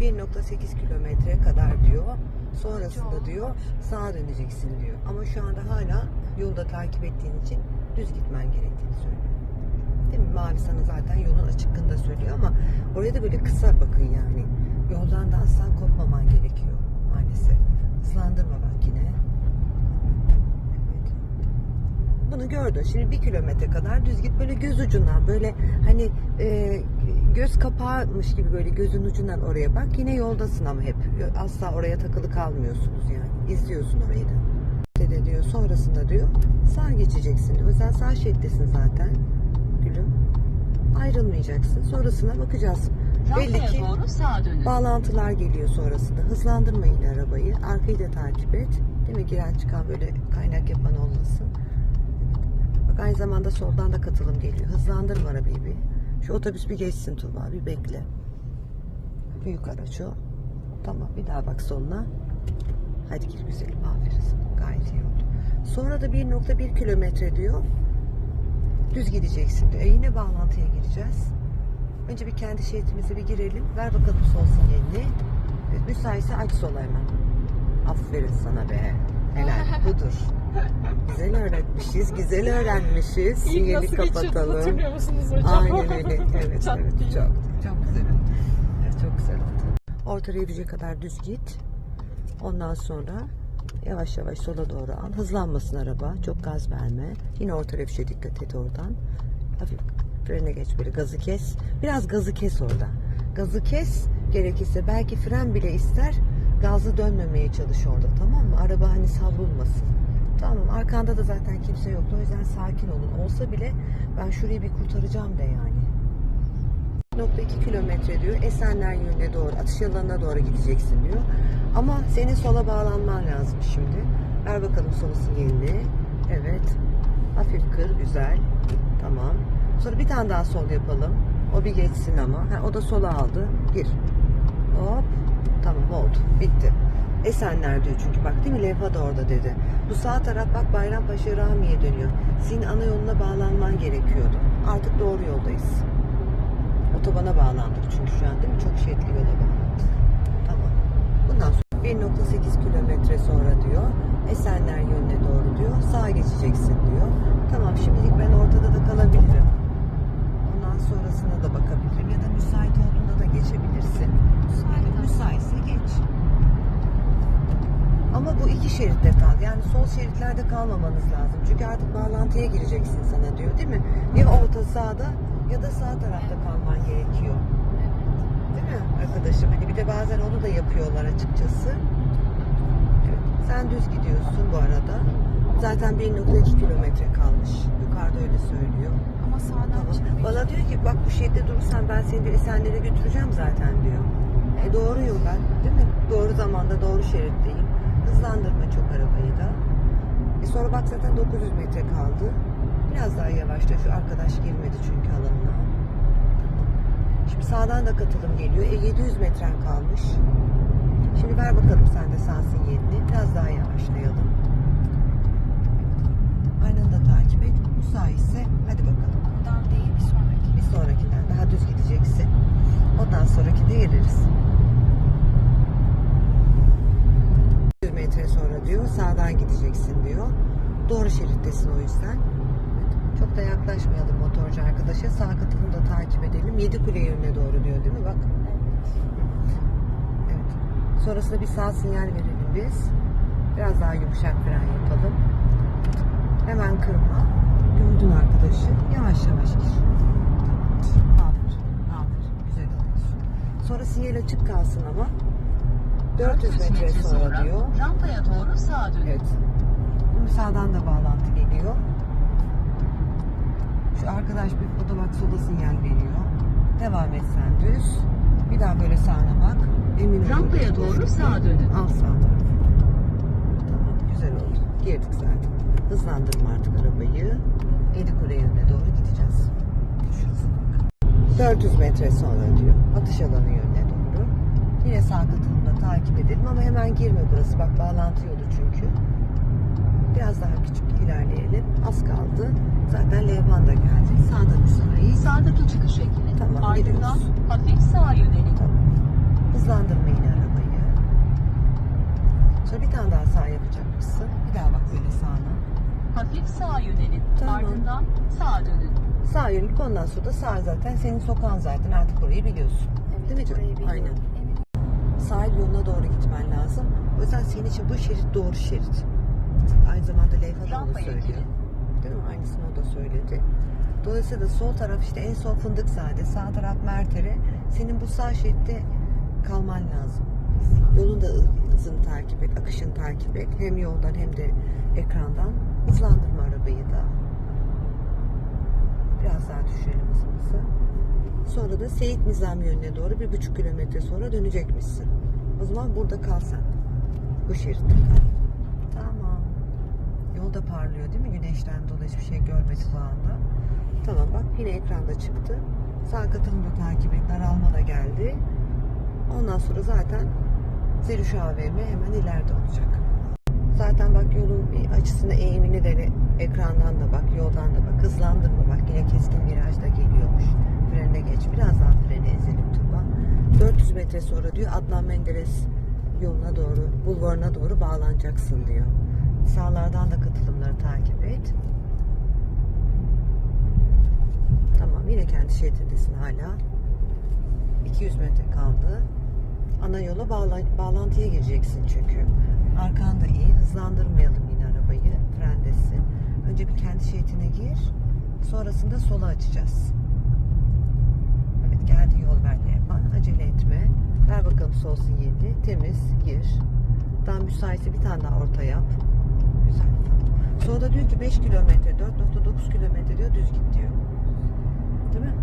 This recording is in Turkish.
1.8 kilometre kadar diyor. Sonrasında diyor sağa döneceksin diyor. Ama şu anda hala yolda takip ettiğin için düz gitmen gerektiğini söylüyor. Değil mi? Mavi sana zaten yolun açıklığında söylüyor ama oraya da böyle kısa bakın yani. Yoldan da asla kopmaman gerekiyor maalesef. Hızlandırma bak yine. Evet. Bunu gördün. Şimdi bir kilometre kadar düz git böyle göz ucundan böyle hani e, göz kapağımış gibi böyle gözün ucundan oraya bak. Yine yoldasın ama hep. Asla oraya takılı kalmıyorsunuz yani. İzliyorsun orayı da. De diyor sonrasında diyor sağ geçeceksin diyor. Sen sağ şerittesin zaten gülüm. Ayrılmayacaksın. Sonrasına bakacağız. Belli ki doğru sağa dönün. bağlantılar geliyor sonrasında. Hızlandırma yine arabayı. Arkayı da takip et. Değil mi? Giren çıkan böyle kaynak yapan olmasın. Bak aynı zamanda soldan da katılım geliyor. Hızlandırma arabayı bir. Şu otobüs bir geçsin Tuğba. Bir bekle. Büyük araç o. Tamam bir daha bak soluna. Hadi gir güzelim. Aferin sana. Gayet iyi oldu. Sonra da 1.1 kilometre diyor. Düz gideceksin diyor. E yine bağlantıya gireceğiz. Önce bir kendi şeritimize bir girelim. Ver bakalım sol sinyalini. Evet, müsaitse aç sola hemen. Aferin sana be. Helal. Budur. Güzel öğretmişiz. Güzel öğrenmişiz. İlk Sinyali nasıl geçiyordun kapatalım. hatırlıyor musunuz hocam? Aynen öyle. Evet, Çat evet. diye. Çok, çok güzel oldu. Evet, çok güzel oldu. Orta refüje kadar düz git. Ondan sonra yavaş yavaş sola doğru al. Hızlanmasın araba. Çok gaz verme. Yine orta refüje dikkat et oradan. Hafif frene geç böyle gazı kes. Biraz gazı kes orada. Gazı kes gerekirse belki fren bile ister. Gazı dönmemeye çalış orada tamam mı? Araba hani savrulmasın. Tamam arkanda da zaten kimse yoktu. O yüzden sakin olun. Olsa bile ben şurayı bir kurtaracağım de yani. 1.2 kilometre diyor. Esenler yönüne doğru, atış alanına doğru gideceksin diyor. Ama senin sola bağlanman lazım şimdi. Ver bakalım sol sinyalini. Evet. Hafif kır, güzel. Tamam. Sonra bir tane daha sol yapalım. O bir geçsin ama. Ha, o da sola aldı. Gir. Hop. Tamam oldu. Bitti. Esenler diyor çünkü bak değil mi levha da orada dedi. Bu sağ taraf bak Bayrampaşa Rami'ye dönüyor. Senin ana yoluna bağlanman gerekiyordu. Artık doğru yoldayız. Otobana bağlandık çünkü şu an değil mi? Çok şeritli yola bağlandık. Tamam. Bundan sonra 1.8 kilometre sonra diyor. Esenler yönüne doğru diyor. Sağa geçeceksin diyor. Tamam şimdilik ben ortada da kalabilirim. Ondan sonrasına da bakabilirim. Ya da müsait olduğunda da geçebilirsin. Evet, müsaitse geç. Ama bu iki şeritte kal. Yani sol şeritlerde kalmamanız lazım. Çünkü artık bağlantıya gireceksin sana diyor değil mi? Ya orta sağda ya da sağ tarafta kalman gerekiyor. Değil mi arkadaşım? Hani bir de bazen onu da yapıyorlar açıkçası. Evet. Sen düz gidiyorsun bu arada. Zaten 1.2 kilometre kalmış. Yukarıda öyle söylüyor. Ama sağdan Tamam. Bana diyor ki bak bu şeritte durursan ben seni de Esenler'e götüreceğim zaten diyor. E doğru yol ben değil mi? Doğru zamanda doğru şeritteyim. Hızlandırma çok arabayı da. E sonra bak zaten 900 metre kaldı. Biraz daha yavaşla şu arkadaş girmedi çünkü alanına. Şimdi sağdan da katılım geliyor. E 700 metren kalmış. Şimdi ver bakalım sen de sağ sinyalini. Biraz daha yavaşlayalım. Aynını da takip et. Müsaitse hadi bakalım. Buradan değil bir sonraki. Bir sonrakinden daha düz gideceksin. Ondan sonrakinde geliriz. 100 metre sonra diyor sağdan gideceksin diyor. Doğru şerittesin o yüzden. Çok da yaklaşmayalım motorcu arkadaşa. Sağ katılımı da takip edelim. Yedi kule yönüne doğru diyor değil mi? Bak. Evet. Sonrasında bir sağ sinyal verelim biz. Biraz daha yumuşak fren yapalım. Hemen kırma. Gördün arkadaşı. Yavaş yavaş gir. Aferin. Aferin. Güzel oluyorsun. Sonra sinyal açık kalsın ama. 400 metre sonra diyor. Rampaya doğru sağa dönün. Evet. Şimdi sağdan da bağlantı geliyor. Şu arkadaş bir o da bak sola sinyal veriyor. Devam et sen düz. Bir daha böyle sağına bak. Emin. Rampaya doğru sağa dönün. Al sağ tarafı. Tamam güzel oldu. Girdik zaten. Hızlandırma artık arabayı. Yedikule yönüne doğru gideceğiz. Şurası bak. 400 metre sonra diyor. Atış alanı yönüne doğru. Yine sağ katılımda takip edelim ama hemen girme burası. Bak bağlantı yolu çünkü. Biraz daha küçük ilerleyelim. Az kaldı. Zaten levhan da geldi. Sağda müsait. Sağdaki çıkış ekini. Tamam, Ardından gidiyoruz. hafif sağa yönelik. Tamam. Hızlandırma yine arabayı. Sonra bir tane daha sağ yapacakmışsın. Bir daha bak böyle sağına. Hafif sağa yönelin. Tamam. Ardından sağa dönün. Sağ yönelik ondan sonra da sağ zaten senin sokağın zaten artık orayı biliyorsun. Değil mi canım? orayı biliyorum. Aynen. Evet. Sahil yoluna doğru gitmen lazım. O yüzden senin için bu şerit doğru şerit. Aynı zamanda Leyfa da onu söylüyor. girin. Değil mi? Aynısını o da söyledi. Dolayısıyla sol taraf işte en sol Fındıkzade, sağ taraf Mertere. Senin bu sağ şeritte kalman lazım. Yolun da hızını takip et, akışını takip et. Hem yoldan hem de ekrandan. Hızlandırma arabayı da. Biraz daha düşürelim hızımızı. Sonra da Seyit Nizam yönüne doğru bir buçuk kilometre sonra dönecekmişsin. O zaman burada kal sen. Bu şeritte kal. Yol da parlıyor değil mi? Güneşten dolayı hiçbir şey görmedi anda. Tamam bak yine ekranda çıktı. Sağ katını da takip et. Daralma da geldi. Ondan sonra zaten Zeliş AVM hemen ileride olacak. Zaten bak yolun bir açısını eğimini de ekrandan da bak, yoldan da bak. Hızlandırma bak yine keskin virajda geliyormuş. Frene geç. Biraz daha frene ezelim Tuba. 400 metre sonra diyor Adnan Menderes yoluna doğru, bulvarına doğru bağlanacaksın diyor. Sağlardan da katılımları takip et. Tamam yine kendi şeridindesin hala. 200 metre kaldı. Ana yola bağla- bağlantıya gireceksin çünkü. Arkan da iyi. Hızlandırmayalım yine arabayı. Frendesin. Önce bir kendi şeridine gir. Sonrasında sola açacağız. Evet geldi yol verdi yapan. Acele etme. Ver bakalım sol sinyalini. Temiz. Gir. Daha müsaitse bir tane daha orta yap. Güzel. Sonra da diyor ki 5 kilometre, 4.9 kilometre diyor düz git diyor. Değil mi?